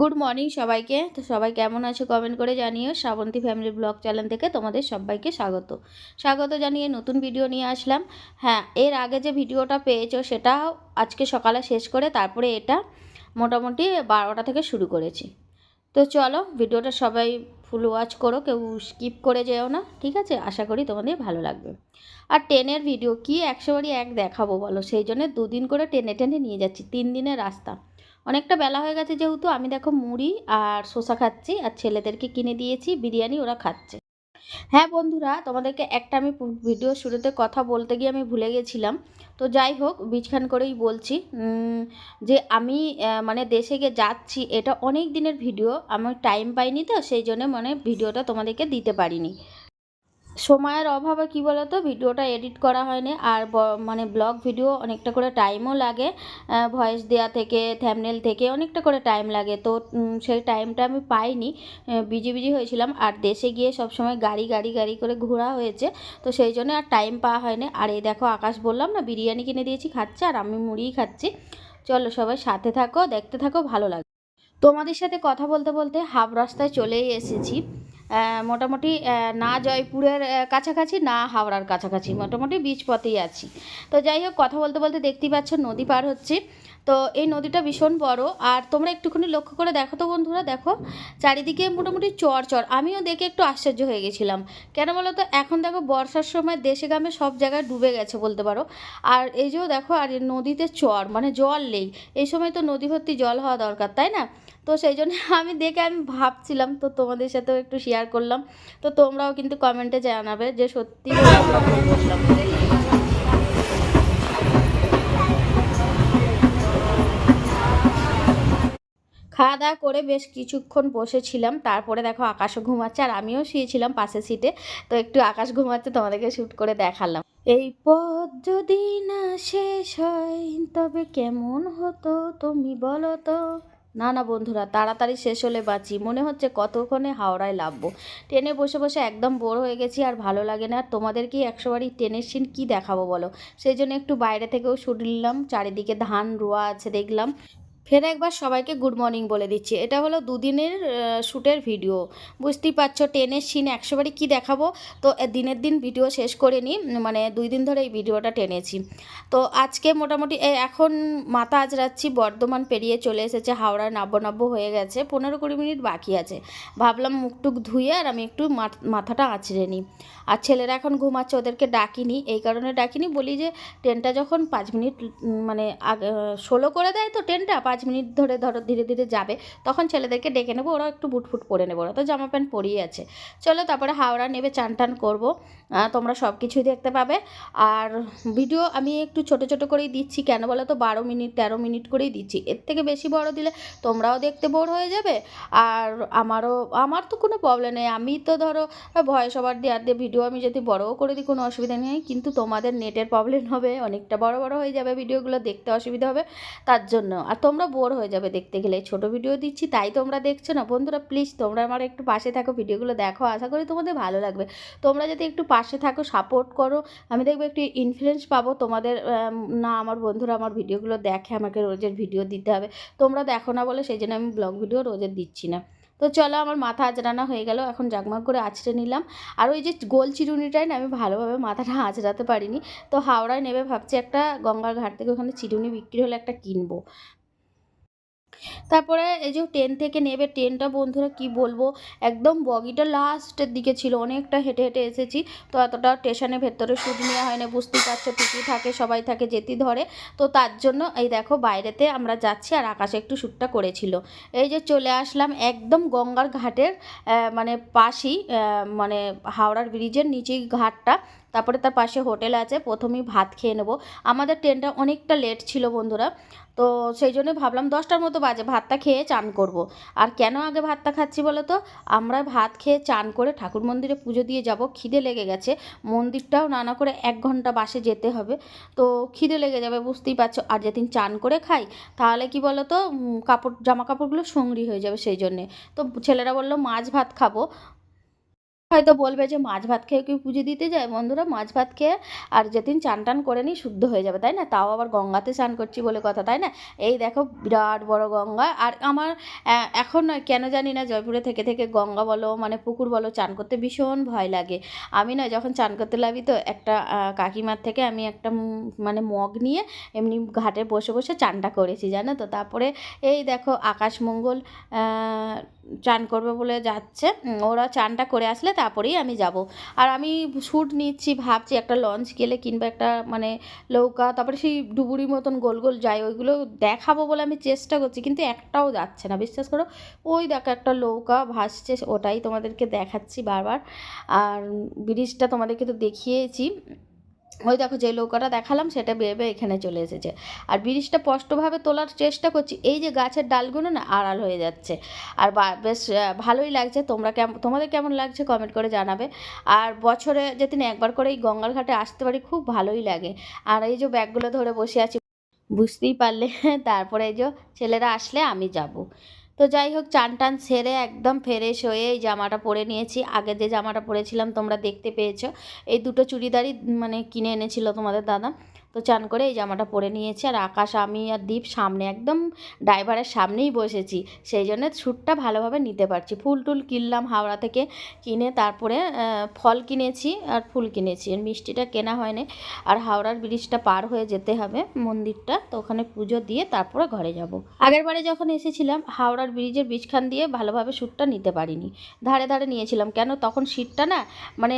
Good morning সবাইকে। তো সবাই কেমন আছো কমেন্ট করে জানিও। শ্রাবন্তী ফ্যামিলি ব্লগ চ্যানেল থেকে তোমাদের সবাইকে স্বাগত। স্বাগত জানিয়ে নতুন ভিডিও নিয়ে আসলাম। হ্যাঁ এর আগে যে ভিডিওটা পেয়েছ সেটাও আজকে সকালে শেষ করে তারপরে এটা মোটামুটি বারোটা থেকে শুরু করেছি। তো চলো ভিডিওটা সবাই ফুল ওয়াচ করো, কেউ স্কিপ করে যেও না, ঠিক আছে? আশা করি তোমাদের ভালো লাগবে। আর টেনের ভিডিও কি একশোবারই এক দেখাবো বলো? সেই জন্য দুদিন করে টেনে টেনে নিয়ে যাচ্ছি, তিন দিনের রাস্তা। অনেকটা বেলা হয়ে গেছে যেহেতু আমি দেখো মুড়ি আর শসা খাচ্ছি আর ছেলেদেরকে কিনে দিয়েছি, বিরিয়ানি ওরা খাচ্ছে। হ্যাঁ বন্ধুরা, তোমাদেরকে একটা আমি ভিডিও শুরুতে কথা বলতে গিয়ে আমি ভুলে গেছিলাম। তো যাই হোক বীজখান করেই বলছি যে আমি মানে দেশে গিয়ে যাচ্ছি, এটা অনেক দিনের ভিডিও আমার টাইম পাইনি তো, সেই জন্য মানে ভিডিওটা তোমাদেরকে দিতে পারিনি। সময়ের অভাবে কি বলতো? ভিডিওটা এডিট করা হয়নি। আর মানে ব্লগ ভিডিও অনেকটা করে টাইমও লাগে ভয়েস দেওয়া থেকে থ্যামনেল থেকে অনেকটা করে টাইম লাগে। তো সেই টাইমটা আমি পাইনি। বিজি বিজি হয়েছিলাম। আর দেশে গিয়ে সবসময় গাড়ি গাড়ি গাড়ি করে ঘোরা হয়েছে। তো সেই জন্য আর টাইম পাওয়া হয়নি। আর এই দেখো, আকাশ বললাম না, বিরিয়ানি কিনে দিয়েছি, খাচ্ছে। আর আমি মুড়িই খাচ্ছি। চলো সবাই সাথে থাকো, দেখতে থাকো, ভালো লাগে তোমাদের সাথে কথা বলতে বলতে হাফ রাস্তায় চলেই এসেছি। মোটামুটি না জয়পুরের কাছাকাছি না হাওড়ার কাছাকাছি। মোটামুটি বীচ পথেই আছি। তো যাই হোক কথা বলতে বলতে দেখতেই পাচ্ছ নদী পার হচ্ছে। তো এই নদীটা ভীষণ বড়। আর তোমরা একটুখানি লক্ষ্য করে দেখো তো বন্ধুরা দেখো চারিদিকে মোটামুটি চর চর। আমিও দেখে একটু আশ্চর্য হয়ে গেছিলাম। কেন বলো তো এখন দেখো বর্ষার সময় দেশে গ্রামে সব জায়গায় ডুবে গেছে বলতে পারো। আর এই যে দেখো আর নদীতে চর মানে জল নেই। এই সময় তো নদী ভর্তি জল হওয়া দরকার তাই না? তো সেই জন্য আমি দেখে আমি ভাবছিলাম, তো তোমাদের সাথেও একটু শেয়ার করলাম। তো তোমরাও কিন্তু কমেন্টে জানাবে যে সত্যি খাওয়া দাওয়া করে বেশ কিছুক্ষণ বসেছিলাম, তারপরে দেখো আকাশও ঘুমাচ্ছে আর আমিও শুয়েছিলাম পাশে সিটে তো একটু আকাশ ঘুমাচ্ছে, তোমাদেরকে শ্যুট করে দেখালাম। এই পথ যদি না শেষ হয়, তবে কেমন হতো তুমি বলো তো? না না বন্ধুরা, তাড়াতাড়ি শেষ হলে বাঁচি। মনে হচ্ছে কতক্ষণে হাওড়ায় লাভবো ট্রেনে বসে বসে একদম বোর হয়ে গেছি আর ভালো লাগে না। আর তোমাদেরকেই একশো বারই ট্রেনের সিন কী দেখাবো বলো? সেই জন্য একটু বাইরে থেকেও শুট নিলাম। চারিদিকে ধান রোয়া আছে দেখলাম। ফের একবার সবাইকে গুড মর্নিং বলে দিচ্ছি। এটা হলো দুদিনের শ্যুটের ভিডিও বুঝতেই পারছ টেনের সিন একশোবারই কী দেখাবো? তো দিনের দিন ভিডিও শেষ করে নিই মানে দুই দিন ধরে এই ভিডিওটা টেনেছি তো, আজকে মোটামুটি এখন মাথা আজরাচ্ছি বর্ধমান পেরিয়ে চলে এসেছে, হাওড়া নাব্য নাব্য হয়ে গেছে, পনেরো কুড়ি মিনিট বাকি আছে। ভাবলাম মুখটুক ধুয়ে আর আমি একটু মাথ- মাথাটা আঁচড়ে নিই। আর ছেলেরা এখন ঘুমাচ্ছে, ওদেরকে ডাকিনি, এই কারণে ডাকিনি, বলি যে ট্রেনটা যখন পাঁচ মিনিট মানে আগে ষোলো করে দেয় তো ট্রেনটা পাঁচ মিনিট ধরে ধরো ধীরে ধীরে যাবে, তখন ছেলেদেরকে ডেকে নেব ওরা একটু বুটফুট পরে নেব, ওরা তো জামা প্যান্ট পরিয়ে আছে। চলো তারপরে হাওড়া নেবে, চান টান করব তোমরা সব কিছুই দেখতে পাবে। আর ভিডিও আমি একটু ছোট ছোট করেই দিচ্ছি, কেন বলো তো? বারো মিনিট, তেরো মিনিট করেই দিচ্ছি। এর থেকে বেশি বড় দিলে তোমরাও দেখতে বোর হয়ে যাবে। আর আমারও, আমার তো কোনো প্রবলেম নেই। আমি তো ধরো ভয়েস ওভার দেওয়ার দিয়ে ভিডিও আমি যদি বড়ও করে দিই, কোনো অসুবিধা নেই। কিন্তু তোমাদের নেটের প্রবলেম হবে, অনেকটা বড় বড় হয়ে যাবে ভিডিওগুলো দেখতে অসুবিধা হবে, তার জন্য। আর তোমরা বোর হয়ে যাবে দেখতে গেলে। ছোট ভিডিও দিচ্ছি, তাই তোমরা দেখছ না? বন্ধুরা প্লিজ তোমরা আমার একটু পাশে থাকো ভিডিওগুলো দেখো। আশা করি তোমাদের ভালো লাগবে। তোমরা যদি একটু পাশে থাকো সাপোর্ট করো। আমি দেখব একটু ইনফ্লুয়েন্স পাবো তোমাদের না, আমার বন্ধুরা আমার ভিডিওগুলো দেখে আমাকে রোজের ভিডিও দিতে হবে। তোমরা দেখো না বলে সেই জন্য আমি ব্লগ ভিডিও রোজের দিচ্ছি না। তো চলো, আমার মাথা আঁচড়ানো হয়ে গেল। এখন জাগমাগ করে আঁচড়ে নিলাম। আর ওই যে গোল চিরুনিটাই না, আমি ভালোভাবে মাথাটা আঁচড়াতে পারিনি। তো হাওড়ায় নেবে ভাবছি একটা, গঙ্গার ঘাট থেকে ওখানে চিরুনি বিক্রি হলে একটা কিনবো। তারপরে এই যে ট্রেন থেকে নেবে ট্রেনটা বন্ধুরা কি বলব? একদম বগিটা লাস্টের দিকে ছিল, অনেকটা হেঁটে হেঁটে এসেছি। তো এতটা স্টেশনের ভেতরে সুদ নেওয়া হয়নি, বুঝতেই পারছ টিকি থাকে, সবাই থাকে যেতে ধরে। তো তার জন্য এই দেখো বাইরেতে আমরা যাচ্ছি আর আকাশে একটু শ্যুটটা করেছিল। এই যে চলে আসলাম একদম গঙ্গার ঘাটের মানে পাশেই মানে হাওড়ার ব্রিজের নিচেই ঘাটটা। তারপরে তার পাশে হোটেল আছে, প্রথমেই ভাত খেয়ে নেব। আমাদের ট্রেনটা অনেকটা লেট ছিল বন্ধুরা, তো সেই জন্য ভাবলাম দশটার মতো বাজে, ভাতটা খেয়ে চান করব। আর কেন আগে ভাতটা খাচ্ছি বলো তো? আমরা ভাত খেয়ে চান করে ঠাকুর মন্দিরে পুজো দিয়ে যাব, খিদে লেগে গেছে। মন্দিরটাও নানা করে এক ঘণ্টা বাসে যেতে হবে, তো খিদে লেগে যাবে, বুঝতেই পারছ। আর যেদিন চান করে খাই, তাহলে কি বলো তো কাপড়, জামা কাপড়গুলো সঙ্গরি হয়ে যাবে সেই জন্যে। তো ছেলেরা বলল, মাছ ভাত খাব। হয়তো বলবে যে মাছ ভাত খেয়ে কেউ পুজো দিতে যায়। বন্ধুরা, মাছ ভাত খেয়ে আর যেদিন চান টান করে নিই শুদ্ধ হয়ে যাবে, তাই না? তাও আবার গঙ্গাতে স্নান করছি বলে কথা, তাই না? এই দেখো, বিরাট বড় গঙ্গা। আর আমার এখন কেন জানি না, জয়পুরে থেকে থেকে গঙ্গা বলো মানে পুকুর বলো, চান করতে ভীষণ ভয় লাগে। আমি না যখন চান করতে লাগি তো একটা কাকিমার থেকে আমি একটা মানে মগ নিয়ে এমনি ঘাটে বসে বসে চানটা করেছি, জানো তো? তারপরে এই দেখো, আকাশমঙ্গল চান করবে বলে যাচ্ছে। ওরা চানটা করে আসলে তারপরেই আমি যাব। আর আমি শ্যুট নিচ্ছি ভাবছি একটা লঞ্চ গেলে কিংবা একটা মানে নৌকা তারপরে সেই ডুবুরির মতন গোল গোল যায় ওইগুলো দেখাবো বলে আমি চেষ্টা করছি কিন্তু একটাও যাচ্ছে না। বিশ্বাস করো ওই দেখো একটা নৌকা ভাসছে ওটাই তোমাদেরকে দেখাচ্ছি বারবার। আর ব্রিজটা তোমাদেরকে তো দেখিয়েছি। ওই দেখো যে নৌকাটা দেখালাম, সেটা বেয়ে এখানে চলে এসেছে। আর ব্রিজটা স্পষ্টভাবে তোলার চেষ্টা করছি, এই যে গাছের ডালগুলো না আড়াল হয়ে যাচ্ছে। আর বেশ ভালোই লাগছে, তোমরা কেমন তোমাদের কেমন লাগছে কমেন্ট করে জানাবে। আর বছরে যেদিন একবার করে এই গঙ্গার ঘাটে আসতে পারি, খুব ভালোই লাগে। আর এই যে ব্যাগগুলো ধরে বসে আছি, বুঝতেই পারলে, তারপরে এই যে ছেলেরা আসলে আমি যাব। তো যাই হোক চান টান সেরে একদম ফ্রেশ হয়ে এই জামাটা পরে নিয়েছি। আগে যে জামাটা পরেছিলাম, তোমরা দেখতে পেয়েছ। এই দুটো চুড়িদারই মানে কিনে এনেছিল তোমাদের দাদা। তো চান করে এই জামাটা পরে নিয়েছি। আর আকাশ, আমি আর দীপ সামনে একদম ড্রাইভারের সামনেই বসেছি। সেই জন্য শ্যুটটা ভালোভাবে নিতে পারছি। ফুল টুল কিনলাম হাওড়া থেকে কিনে তারপরে ফল কিনেছি আর ফুল কিনেছি। আর মিষ্টিটা কেনা হয়নি। আর হাওড়ার ব্রিজটা পার হয়ে যেতে হবে মন্দিরটা। তো ওখানে পুজো দিয়ে তারপরে ঘরে যাব। আগের বারে যখন এসেছিলাম, হাওড়ার ব্রিজের বীজখান দিয়ে ভালোভাবে শ্যুটটা নিতে পারিনি। ধারে ধারে নিয়েছিলাম। কেন? তখন সিটটা না মানে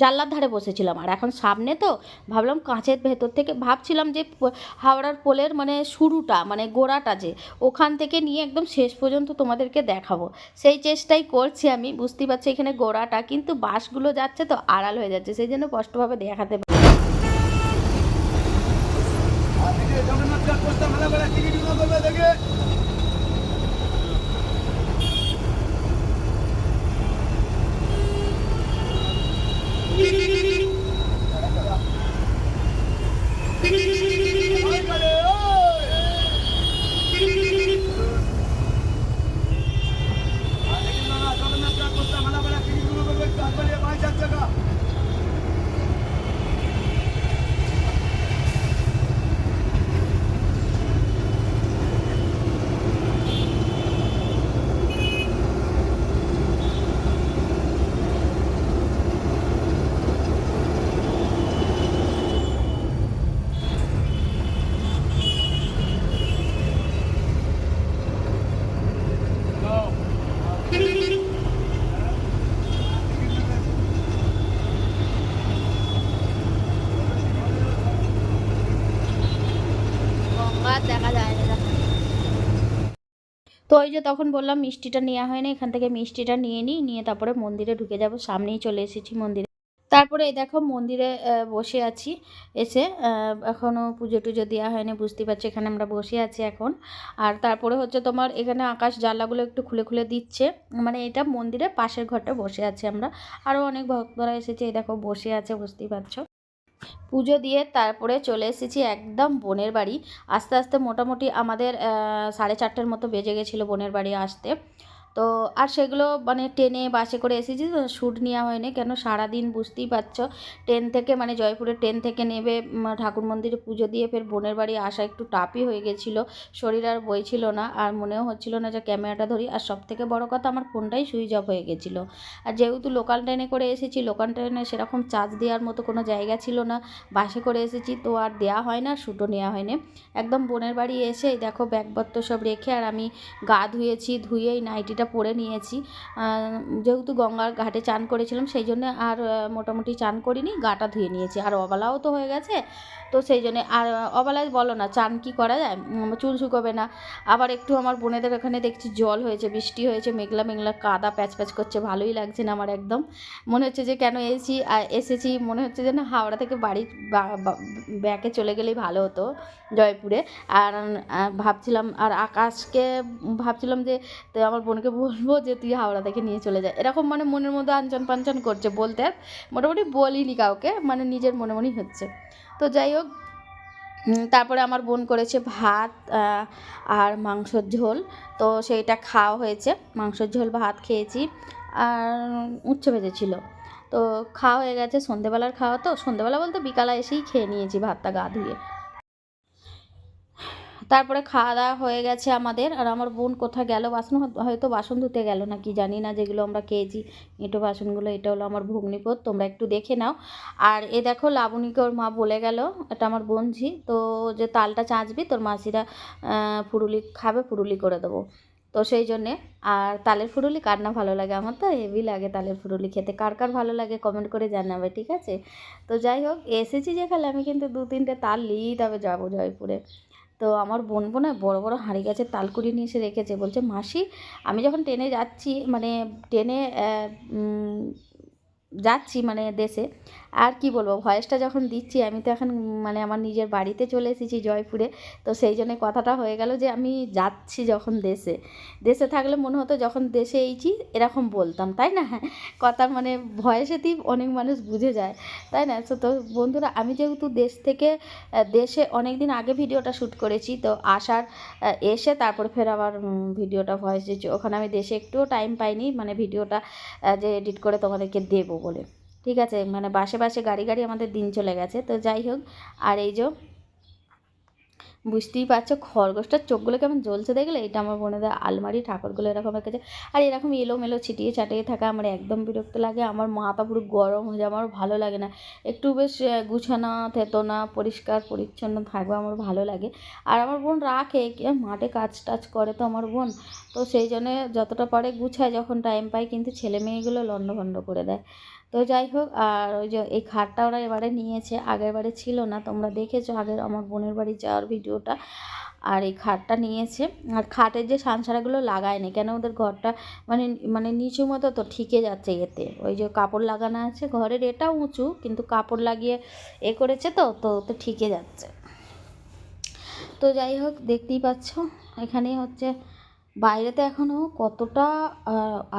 জানলার ধারে বসেছিলাম। আর এখন সামনে তো ভাবলাম কাঁচের ভেতর থেকে ভাবছিলাম যে হাওড়ার পোলের মানে শুরুটা মানে গোড়াটা যে, ওখান থেকে নিয়ে একদম শেষ পর্যন্ত তোমাদেরকে দেখাবো। সেই চেষ্টাই করছি আমি বুঝতে পারছি এখানে গোড়াটা, কিন্তু বাসগুলো যাচ্ছে তো আড়াল হয়ে যাচ্ছে, সেই জন্য স্পষ্টভাবে দেখাতে পারি জগন্নাথ রাস্তা ভালো করে টিকিট করবে তারপরে পাঁচ হাজার টাকা গঙ্গা দেখা যায় না তো ওই যে তখন বললাম মিষ্টিটা নেওয়া হয়নি এখান থেকে মিষ্টিটা নিয়ে নিই, নিয়ে তারপরে মন্দিরে ঢুকে যাব। সামনেই চলে এসেছি মন্দিরে। তারপরে এই দেখো মন্দিরে বসে আছি। এসে এখনও পুজো টুজো দেওয়া হয়নি বুঝতে পারছি, এখানে আমরা বসে আছি এখন। আর তারপরে হচ্ছে তোমার এখানে আকাশ জ্বালাগুলো একটু খুলে খুলে দিচ্ছে। মানে এটা মন্দিরের পাশের ঘরটা বসে আছি আমরা। আরও অনেক ভক্তরা এসেছে, এই দেখো বসে আছে, বুঝতেই পারছ। পুজো দিয়ে তারপরে চলে এসেছি একদম বোনের বাড়ি। আস্তে আস্তে মোটামুটি আমাদের সাড়ে চারটের মতো বেজে গেছিল বোনের বাড়ি আসতে। তো আর সেগুলো মানে ট্রেনে বাসে করে এসেছি, তো শ্যুট নেওয়া হয়নি। কেন? সারাদিন বুঝতেই পারছ। ট্রেন থেকে মানে জয়পুরে ট্রেন থেকে নেবে ঠাকুর মন্দিরে পুজো দিয়ে ফের বোনের বাড়ি আসা একটু টাপই হয়ে গেছিল। শরীর আর বইছিল না, আর মনেও হচ্ছিল না যে ক্যামেরাটা ধরি। আর সব থেকে বড় কথা, আমার ফোনটাই সুইচ অফ হয়ে গেছিল। আর যেহেতু লোকাল ট্রেনে করে এসেছি, লোকাল ট্রেনে সেরকম চার্জ দেওয়ার মতো কোনো জায়গা ছিল না। বাসে করে এসেছি, তো আর দেওয়া হয় না, শ্যুটও নেওয়া হয়নি। একদম বোনের বাড়ি এসে, দেখো, ব্যাগপত্র সব রেখে আর আমি গা ধুয়েছি, ধুয়েই এই নাইটিটা পরে নিয়েছি। যেহেতু গঙ্গার ঘাটে চান করেছিলাম, সেই জন্য আর মোটামুটি চান করিনি, গাটা ধুয়ে নিয়েছি। আর অবেলাও তো হয়ে গেছে, তো সেই জন্য আর অবেলায় বলো না, চান কি করা যায়? চুল শুকোবে না। আবার একটু আমার বোনেদের ওখানে দেখছি জল হয়েছে, বৃষ্টি হয়েছে, মেঘলা মেঘলা কাদা প্যাচ প্যাচ করছে, ভালোই লাগছে না আমার একদম। মনে হচ্ছে যে কেন এসেছি এসেছি, মনে হচ্ছে যে না হাওড়া থেকে বাড়ি ব্যাকে চলে গেলেই ভালো হতো জয়পুরে। আর ভাবছিলাম, আর আকাশকে, ভাবছিলাম যে আমার বোনকে বলব যে তুই হাওড়া থেকে নিয়ে চলে যা। এরকম মানে মনের মধ্যে আনচান পাঞ্চন করছে বলতে আর মোটামুটি বলিনি কাউকে মানে নিজের মনে মনেই হচ্ছে। তো যাই হোক তারপরে আমার বোন করেছে ভাত আর মাংসর ঝোল। তো সেইটা খাওয়া হয়েছে, মাংসর ঝোল, ভাত খেয়েছি, আর উচ্ছে ভেজেছিল। তো খাওয়া হয়ে গেছে, সন্ধেবেলার খাওয়া তো। সন্ধেবেলা বলতে বিকালে এসেই খেয়ে নিয়েছি ভাতটা গা ধুয়ে। তারপরে খাওয়া দাওয়া হয়ে গেছে আমাদের। আর আমার বোন কোথায় গেল? বাসন হয়তো- বাসন ধুতে গেল না কি জানি না, যেগুলো আমরা খেয়েছি এঁটো বাসনগুলো, এটা হলো আমার ভগ্নিপথ তোমরা একটু দেখে নাও। আর এ দেখো, লাবণীকে ওর মা বলে গেল, এটা আমার বোনঝি। তো যে তালটা চাঁচবি, তোর মাসিরা ফুরুলি খাবে, ফুরুলি করে দেবো। তো সেই জন্যে, আর তালের ফুরুলি কার না ভালো লাগে আমার? তো হেভি লাগে তালের ফুরুলি খেতে। কার কার ভালো লাগে কমেন্ট করে জানাবে, ঠিক আছে? তো যাই হোক, এসেছি যেখানে আমি কিন্তু দু তিনটে তাল নিয়েই তবে যাব জয়পুরে। তো আমার বোন বোন বড় বড় হাঁড়ি গাছের তাল কুড়িয়ে নিয়ে এসে রেখেছে। বলছে, মাসি, আমি যখন ট্রেনে যাচ্ছি মানে ট্রেনে যাচ্ছি মানে দেশে আর কি বলব ভয়েসটা যখন দিচ্ছি, আমি তো এখন মানে আমার নিজের বাড়িতে চলে এসেছি জয়পুরে, তো সেই জন্য কথাটা হয়ে গেল যে আমি যাচ্ছি যখন দেশে। দেশে থাকলে মনে হতো যখন দেশে এইছি, এরকম বলতাম, তাই না? কথা মানে ভয়েসেতেই অনেক মানুষ বুঝে যায়, তাই না? তো তো বন্ধুরা, আমি যেহেতু দেশ থেকে দেশে অনেক দিন আগে ভিডিওটা শ্যুট করেছি, তো আসার এসে তারপরে ফের আবার ভিডিওটা ভয়েস দিচ্ছি। ওখানে আমি দেশে একটুও টাইম পাইনি মানে ভিডিওটা যে এডিট করে তোমাদেরকে দেবো বলে। ঠিক আছে? মানে বাসে বাসে গাড়ি গাড়ি আমাদের দিন চলে গেছে। তো যাই হোক, আর এই যে বুঝতেই পারছ, খরগোশটার চোখগুলো কেমন জ্বলছে দেখলে? এটা আমার বোনেদের আলমারি, ঠাকুরগুলো এরকম রেখেছে। আর এরকম এলোমেলো ছিটিয়ে ছাটিয়ে থাকা আমার একদম বিরক্ত লাগে। আমার মাথা পুরো গরম হয়ে যায়, আমার ভালো লাগে না। একটু বেশ গুছানো, থেতোনা, পরিষ্কার, পরিচ্ছন্ন থাকবে আমার ভালো লাগে। আর আমার বোন রাখে মাঠে কাজ টাজ করে তো আমার বোন। তো সেই জন্যে যতটা পারে গুছায় যখন টাইম পায় কিন্তু ছেলে মেয়েগুলো লণ্ডভণ্ড করে দেয়। তো যাই হোক, আর ওই যে এই খাটটা ওরা এবারে নিয়েছে, আগের বারে ছিল না। তোমরা দেখেছ আগের আমার বোনের বাড়ি যাওয়ার ভিডিওটা আর এই খাটটা নিয়েছে। আর খাটের যে সানসারাগুলো লাগায়নি, কেন ওদের ঘরটা মানে মানে নিচু মতো তো ঠিকে যাচ্ছে এতে। ওই যে কাপড় লাগানো আছে ঘরের এটা উঁচু, কিন্তু কাপড় লাগিয়ে এ করেছে তো তো তো ঠিকে যাচ্ছে। তো যাই হোক, দেখতেই পাচ্ছ, এখানে হচ্ছে বাইরেতে এখনও কতটা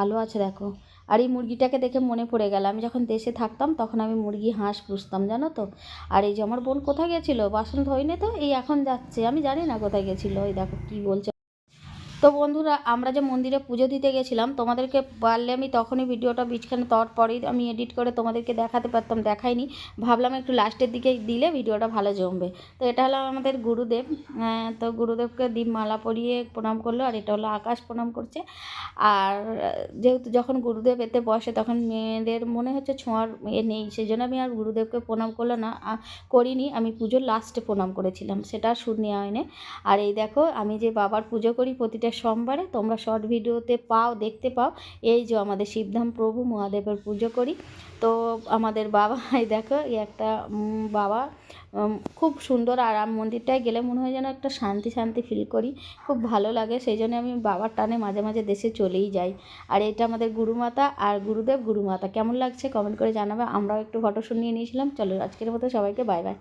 আলো আছে দেখো। আর এই মুরগিটাকে দেখে মনে পড়ে গেল। আমি যখন দেশে থাকতাম, তখন আমি মুরগি হাঁস পুষতাম, জানো তো? আর এই যে আমার বোন কোথায় গেছিল? বাসন ধোয়নি তো? এই এখন যাচ্ছে। আমি জানি না কোথায় গেছিল। ওই দেখো কী বলছে। তো বন্ধুরা, আমরা যে মন্দিরে পুজো দিতে গেছিলাম, তোমাদেরকে পারলে আমি তখনই ভিডিওটা বিছখানে তারপরেই আমি এডিট করে তোমাদেরকে দেখাতে পারতাম, দেখাইনি। ভাবলাম একটু লাস্টের দিকে দিলে ভিডিওটা ভালো জমবে। তো এটা হলো আমাদের গুরুদেব। তো গুরুদেবকে দীপ মালা পরিয়ে প্রণাম করল, আর এটা হলো আকাশ প্রণাম করছে। আর যেহেতু যখন গুরুদেব এতে বসে, তখন মেয়েদের মনে হচ্ছে ছোঁয়ার এ নেই। সেই জন্য আমি আর গুরুদেবকে প্রণাম করল না করিনি। আমি পুজোর লাস্টে প্রণাম করেছিলাম, সেটা শুট নেওয়া হয়নি। আর এই দেখো, আমি যে বাবার পুজো করি, প্রতিটা সোমবারে তোমরা শর্ট ভিডিওতে পাও, দেখতে পাও। এই যে আমাদের শিবধাম প্রভু মহাদেবের পুজো করি। তো আমাদের বাবা, এই দেখো, এই একটা বাবা খুব সুন্দর আর রাম মন্দিরটায় গেলে মনে হয় যেন একটা শান্তি শান্তি ফিল করি। খুব ভালো লাগে, সেই জন্য আমি বাবার টানে মাঝে মাঝে দেশে চলেই যাই। আর এটা আমাদের গুরুমাতা আর গুরুদেব গুরুমাতা। কেমন লাগছে কমেন্ট করে জানাবে। আমরাও একটু ফটো শুট নিয়ে নিয়েছিলাম। চলো আজকের মতো সবাইকে বাই বাই